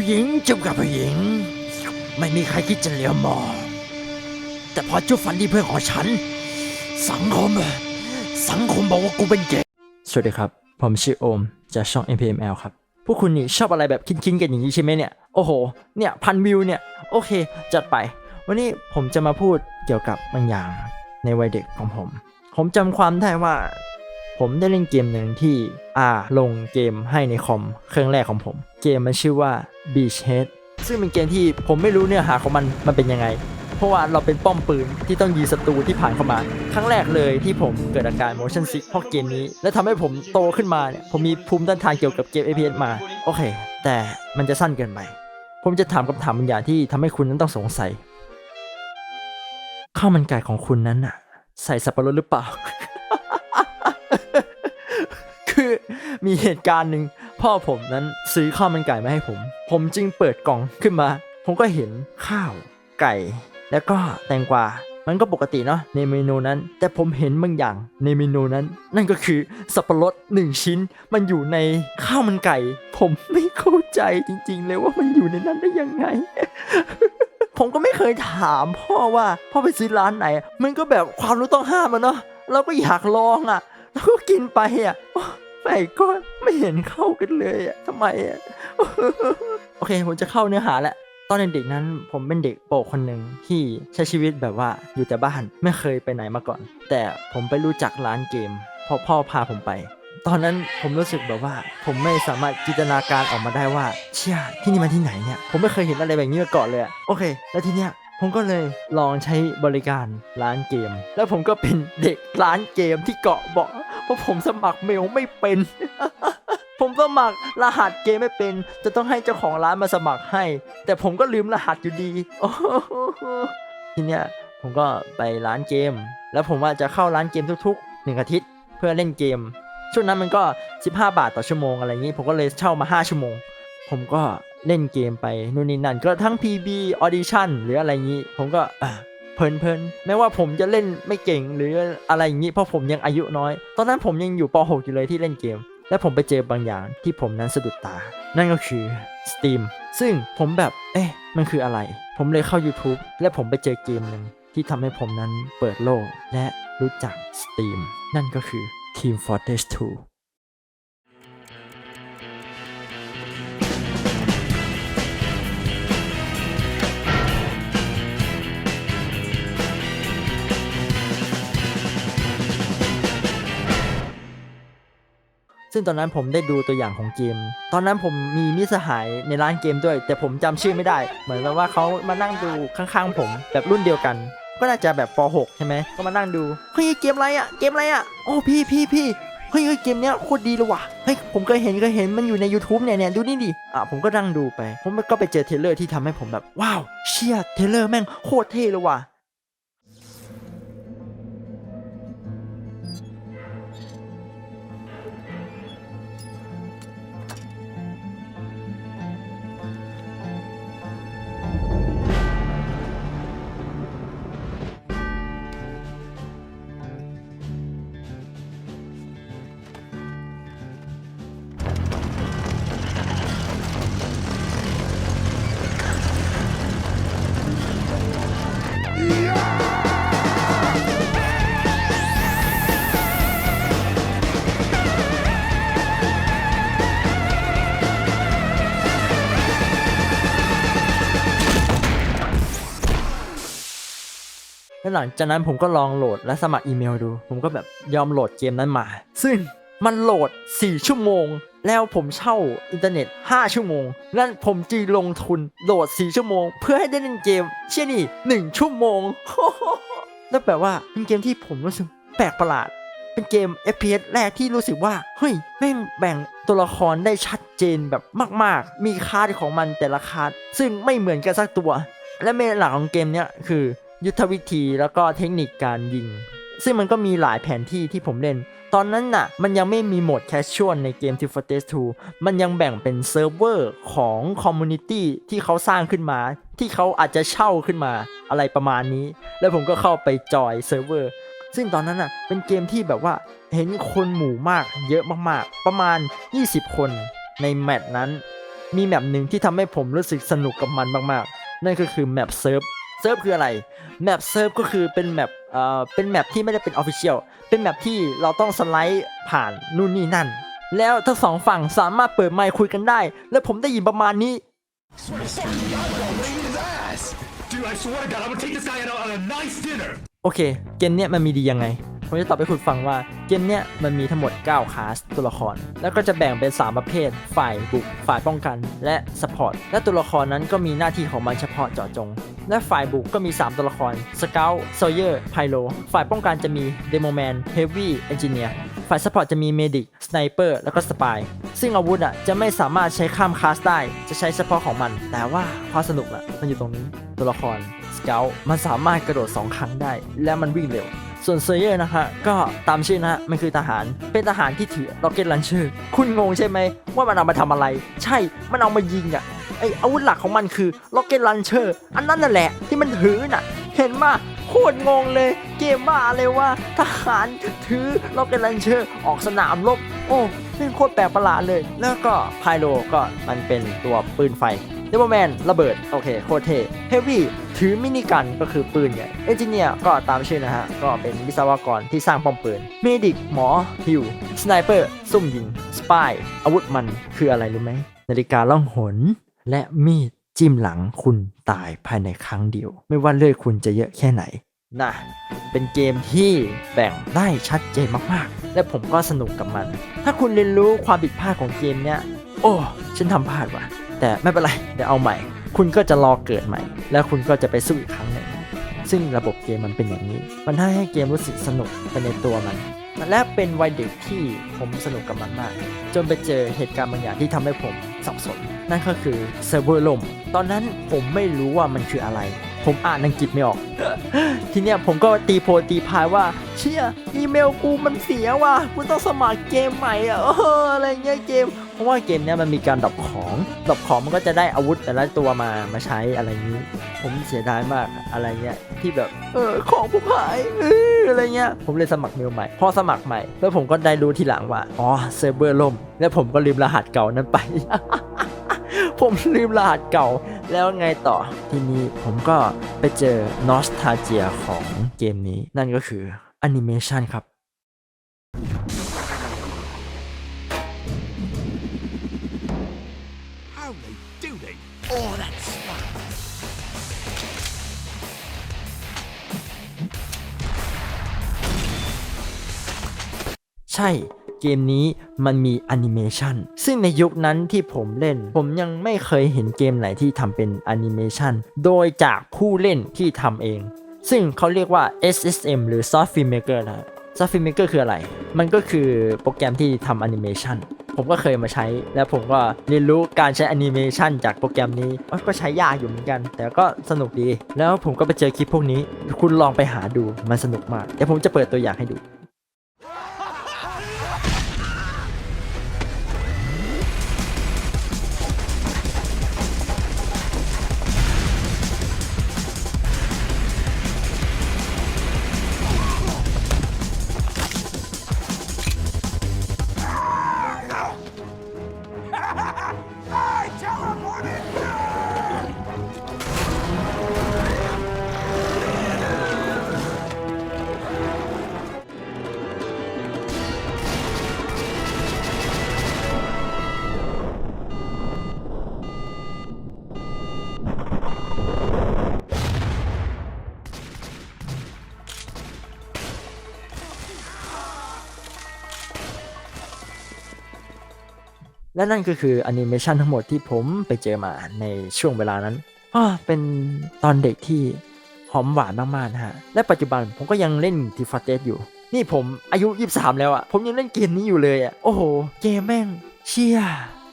ผู้หญิงจุบกับผู้หญิง ไม่มีใครคิดจะเลี้ยวมอง แต่พอจุบฝันดีเพื่อนของฉัน สังคม สังคมบอกว่ากูเป็นเกย์สวัสดีครับ ผมชื่อโอม จากช่อง MPML ครับ พวกคุณนี่ชอบอะไรแบบคินๆกันอย่างนี้ใช่ไหมเนี่ย โอ้โห เนี่ยพันวิวเนี่ย โอเค จัดไป วันนี้ผมจะมาพูดเกี่ยวกับบางอย่างในวัยเด็กของผม ผมจำความได้ว่า ผมได้เล่นเกมหนึ่งที่อาลงเกมให้ในคอมเครื่องแรกของผม เกมมันชื่อว่า Beachhead ซึ่งเป็นเกมที่ผมไม่รู้เนื้อหาของมันมันเป็นยังไง เพราะว่าเราเป็นป้อมปืนที่ต้องยิงศัตรูที่ผ่านเข้ามา ครั้งแรกเลยที่ผมเกิดอาการ motion sick เพราะเกมนี้ และทำให้ผมโตขึ้นมาเนี่ยผมมีภูมิต้านทานเกี่ยวกับเกม FPS มา โอเค แต่มันจะสั้นเกินไป ผมจะถามคำถามบางอย่างที่ทำให้คุณนั้นต้องสงสัยข้าวมันไก่ของคุณนั้นน่ะ ใส่สับปะรดหรือเปล่า มีเหตุการณ์หนึ่งพ่อผมนั้นซื้อข้าวมันไก่มาให้ผม ผมจึงเปิดกล่องขึ้นมา ผมก็เห็นข้าวไก่ แล้วก็แตงกวามันก็ปกติเนาะในเมนูนั้น แต่ผมเห็นบางอย่างในเมนูนั้น นั่นก็คือสับปะรดหนึ่งชิ้น มันอยู่ในข้าวมันไก่ ผมไม่เข้าใจจริง ๆ เลยว่ามันอยู่ในนั้นได้ยังไง ผมก็ไม่เคยถามพ่อว่าพ่อไปซื้อร้านไหน มันก็แบบความรู้ต้องห้ามอะเนาะเราก็อยากลองอะแล้วก็กินไปอะไม่ก็ไม่เห็นเข้ากันเลยอะทำไมอะโอเค ผมจะเข้าเนื้อหาแหละตอนเด็กๆนั้นผมเป็นเด็กโปกคนหนึ่งที่ใช้ชีวิตแบบว่าอยู่แต่บ้านไม่เคยไปไหนมาก่อน แต่ผมไปรู้จักร้านเกมเพราะพ่อพาผมไป ตอนนั้นผมรู้สึกแบบว่า ผมไม่สามารถจินตนาการออกมาได้ว่า เชี่ยที่นี่มันที่ไหนเนี่ยผมไม่เคยเห็นอะไรแบบนี้มาก่อนเลยโอเค แล้วทีเนี้ยผมก็เลยลองใช้บริการร้านเกม แล้วผมก็เป็นเด็กร้านเกมที่เกาะเบาะ เพราะผมสมัครเมลไม่เป็น ผมสมัครรหัสเกมไม่เป็น จะต้องให้เจ้าของร้านมาสมัครให้ แต่ผมก็ลืมรหัสอยู่ดีทีเนี้ยผมก็ไปร้านเกม แล้วผมว่าจะเข้าร้านเกมทุกๆหนึ่งอาทิตย์เพื่อเล่นเกม ช่วงนั้นมันก็ 15 บาทต่อชั่วโมงอะไรอย่างนี้ ผมก็เลยเช่ามา 5 ชั่วโมง ผมก็เล่นเกมไปนู่นนี่นั่น ก็ทั้ง PB Audition หรืออะไรอย่างนี้ ผมก็ เพลินเพลินๆแม้ว่าผมจะเล่นไม่เก่งหรืออะไรอย่างนี้เพราะผมยังอายุน้อย ตอนนั้นผมยังอยู่ป .6 อยู่เลยที่เล่นเกม และผมไปเจอบางอย่างที่ผมนั้นสะดุดตา นั่นก็คือ Steam ซึ่งผมแบบเอ๊ะมันคืออะไร ผมเลยเข้า YouTube และผมไปเจอเกมหนึ่งที่ทำให้ผมนั้นเปิดโลก และรู้จัก Steam นั่นก็คือ Team Fortress 2 ซึ่งตอนนั้นผมได้ดูตัวอย่างของเกม ตอนนั้นผมมีมิสหายในร้านเกมด้วย แต่ผมจำชื่อไม่ได้ เหมือนแบบว่าเขามานั่งดูข้างๆ ผมแบบรุ่นเดียวกัน ก็น่าจะแบบป .6 ใช่ไหมก็มานั่งดูเฮ้ยเกมอะไรอะเกมอะไรอะโอ้พี่พี่พี่เฮ้ยเฮ้ยเกมเนี้ยโคตรดีเลยว่ะ เฮ้ยผมเคยเห็นเคยเห็นมันอยู่ใน YouTube เนี่ยเนี่ยดูนี่ดิอะผมก็นั่งดูไป ผมก็ไปเจอเทเลอร์ที่ทำให้ผมแบบว้าวเชี่ยเทเลอร์แม่งโคตรเท่เลยว่ะ แล้วหลังจากนั้นผมก็ลองโหลดและสมัครอีเมลดู ผมก็แบบยอมโหลดเกมนั้นมา ซึ่งมันโหลด 4 ชั่วโมง แล้วผมเช่าอินเทอร์เน็ต 5 ชั่วโมง นั่นผมจีลงทุนโหลด 4 ชั่วโมง เพื่อให้ได้เล่นเกม เชี่ยนี่1ชั่วโมง แล้วแบบว่าเป็นเกมที่ผมรู้สึกแปลกประหลาด เป็นเกม FPS แรกที่รู้สึกว่า เฮ้ย แม่งแบ่งตัวละครได้ชัดเจนแบบมาก ๆ มีคาดของมันแต่ละคาดซึ่งไม่เหมือนกันสักตัว และเมนหลักของเกมเนี้ยคือ ยุทธวิธีแล้วก็เทคนิคการยิง ซึ่งมันก็มีหลายแผนที่ที่ผมเล่น ตอนนั้นน่ะ มันยังไม่มีโหมดแคชชวลในเกม Team Fortress 2 มันยังแบ่งเป็นเซิร์ฟเวอร์ของคอมมูนิตี้ที่เขาสร้างขึ้นมา ที่เขาอาจจะเช่าขึ้นมาอะไรประมาณนี้ แล้วผมก็เข้าไปจอยเซิร์ฟเวอร์ซึ่งตอนนั้นน่ะเป็นเกมที่แบบว่าเห็นคนหมู่มากเยอะมากๆ ประมาณ 20 คนในแมตช์นั้น มีแมปหนึ่งที่ทำให้ผมรู้สึกสนุกกับมันมากๆ นั่นก็คือแมปเซิร์ฟ เซิร์ฟคืออะไรแมปเซิร์ฟก็คือเป็นแมปเอ่อเป็นแมปที่ไม่ได้เป็นออฟฟิเชียลเป็นแมปที่เราต้องสไลด์ผ่านนู่นนี่นั่น แล้วทั้งสองฝั่งสามารถเปิดไมค์คุยกันได้ และผมได้ยินประมาณนี้ Dude, I swear to God, I'm gonna take this guy out on a nice dinner. โอเค เกมเนี้ยมันมีดียังไง ผมจะตอบให้คุณฟังว่าเกมเนี้ยมันมีทั้งหมด 9 คลาสตัวละคร แล้วก็จะแบ่งเป็น 3 ประเภท ฝ่ายบุก ฝ่ายป้องกัน และสปอร์ต และตัวละครนั้นก็มีหน้าที่ของมันเฉพาะเจาะจง และฝ่ายบุกก็มี 3 ตัวละครสเกลโซเยอร์ ไพโล ฝ่ายป้องกันจะมีเดโมแมน เฮฟวี่ เอนจิเนียร์ ฝ่ายสปอร์ตจะมีเมดิก สไนเปอร์ แล้วก็สปาย ซึ่งอาวุธอะจะไม่สามารถใช้ข้ามคลาสได้ จะใช้เฉพาะของมัน แต่ว่าความสนุกอะมันอยู่ตรงนี้ ตัวละครสเกลมันสามารถกระโดด 2 ครั้งได้ และมันวิ่งเร็ว ส่วนเซเยอร์นะฮะก็ตามชื่อนะฮะมันคือทหารเป็นทหารที่ถือ Rocket Launcher คุณงงใช่ไหมว่ามันเอามาทำอะไร ใช่มันเอามายิงอะไออาวุธหลักของมันคือ Rocket Launcher อันนั้นน่ะแหละที่มันถือน่ะ เห็นมาโคตรงงเลย เกมบ้าเลยว่าทหารถือ Rocket Launcher ออกสนามรบโอ้เป็นโคตรแปลกประหลาดเลย แล้วก็ไพโลก็มันเป็นตัวปืนไฟ เดโมแมนระเบิด โอเค โคเทเฮฟวี่ถือมินิกันก็คือปืนใหญ่เอนจิเนียร์ก็ตามชื่อนะฮะ ก็เป็นวิศวกรที่สร้างป้อมปืนเมดิกหมอฮิวสไนเปอร์ซุ่มยิง สปาย อาวุธมันคืออะไรรู้ไหมนาฬิกาล่องหน และมีดจิ้มหลังคุณตายภายในครั้งเดียว ไม่ว่าเลือดคุณจะเยอะแค่ไหนนะเป็นเกมที่แบ่งได้ชัดเจนมากๆ และผมก็สนุกกับมัน ถ้าคุณเรียนรู้ความผิดพลาดของเกมเนี้ย โอ้ ฉันทำพลาดว่ะ แต่ไม่เป็นไร เดี๋ยวเอาใหม่ คุณก็จะรอเกิดใหม่ แล้วคุณก็จะไปสู้อีกครั้งหนึ่งซึ่งระบบเกมมันเป็นอย่างนี้ มันให้เกมรู้สึกสนุกไปในตัวมัน และเป็นวัยเด็กที่ผมสนุกกับมันมาก จนไปเจอเหตุการณ์บางอย่างที่ทำให้ผมสับสน นั่นก็คือเซิร์ฟเวอร์ล่ม ตอนนั้นผมไม่รู้ว่ามันคืออะไร ผมอ่านอังกฤษไม่ออก ทีเนี้ยผมก็ตีโพลตีพายว่า เชี่ยอีเมลกูมันเสียว่ะกูต้องสมัครเกมใหม่อะอออะไรเงี้ยเกม เพราะว่าเกมเนี้ยมันมีการดรอปของดรอปของมันก็จะได้อาวุธแต่ละตัวมามาใช้อะไรนี้ ผมเสียดายมากอะอะไรเงี้ยที่แบบเออของผมหายเอออะไรเงี้ยผมเลยสมัครเมลใหม่ พอสมัครใหม่ แล้วผมก็ได้รู้ทีหลังว่าอ๋อเซิร์ฟเวอร์ล่ม แล้วผมก็ลืมรหัสเก่านั้นไป ผมลืมรหัสเก่า แล้วไงต่อทีนี้ผมก็ไปเจอนอสทาเจียของเกมนี้ นั่นก็คือแอนิเมชันครับ How they do they? Oh, that's fun. ใช่ เกมนี้มันมีแอนิเมชันซึ่งในยุคนั้นที่ผมเล่น ผมยังไม่เคยเห็นเกมไหนที่ทำเป็นแอนิเมชันโดยจากผู้เล่นที่ทำเอง ซึ่งเขาเรียกว่า SSM หรือ Soft Filmmaker นะ Soft Filmmaker คืออะไร มันก็คือโปรแกรมที่ทำแอนิเมชันผมก็เคยมาใช้ แล้วผมก็เรียนรู้การใช้แอนิเมชันจากโปรแกรมนี้ก็ใช้ยากอยู่เหมือนกัน แต่ก็สนุกดี แล้วผมก็ไปเจอคลิปพวกนี้ คุณลองไปหาดู มันสนุกมาก เดี๋ยวผมจะเปิดตัวอย่างให้ดู และนั่นก็คือแอนิเมชันทั้งหมดที่ผมไปเจอมาในช่วงเวลานั้นเป็นตอนเด็กที่หอมหวานมากๆนะฮะ และปัจจุบันผมก็ยังเล่นทีฟาเตสอยู่ นี่ผมอายุ 23 แล้วอะ่ะ ผมยังเล่นเกมนี้อยู่เลยอะ่ะ โอ้โห เกมแม่งเชี่ย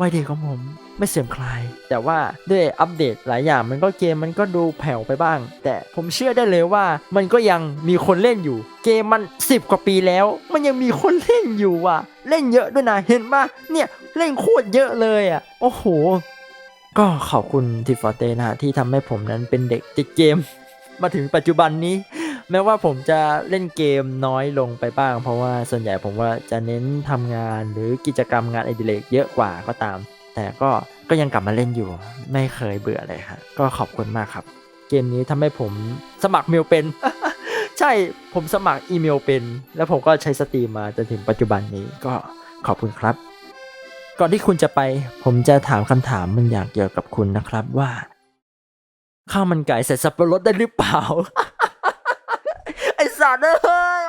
วัยเด็กของผมไม่เสื่อมคลาย แต่ว่าด้วยอัปเดตหลายอย่างมันก็เกมมันก็ดูแผ่วไปบ้าง แต่ผมเชื่อได้เลยว่ามันก็ยังมีคนเล่นอยู่ เกมมัน 10 กว่าปีแล้ว มันยังมีคนเล่นอยู่ว่ะ เล่นเยอะด้วยนะเห็นปะเนี่ยเล่นโคตรเยอะเลยอะ โอ้โห ก็ขอบคุณทีฟอเตนะที่ทำให้ผมนั้นเป็นเด็กติดเกม มาถึงปัจจุบันนี้ แม้ว่าผมจะเล่นเกมน้อยลงไปบ้าง เพราะว่าส่วนใหญ่ผมว่าจะเน้นทำงานหรือกิจกรรมงานอดิเรกเยอะกว่าก็ตาม แต่ก็ก็ยังกลับมาเล่นอยู่ ไม่เคยเบื่อเลยครับก็ขอบคุณมากครับ เกมนี้ทำให้ผมสมัครเมลเป็น ใช่ผมสมัครอีเมลเป็น แล้วผมก็ใช้สตรีมมาจนถึงปัจจุบันนี้ก็ขอบคุณครับ ก่อนที่คุณจะไป ผมจะถามคำถามบางอย่างเกี่ยวกับคุณนะครับว่าข้าวมันไก่ใส่สับปะรดได้หรือเปล่า ไอสัตว์เอ้ย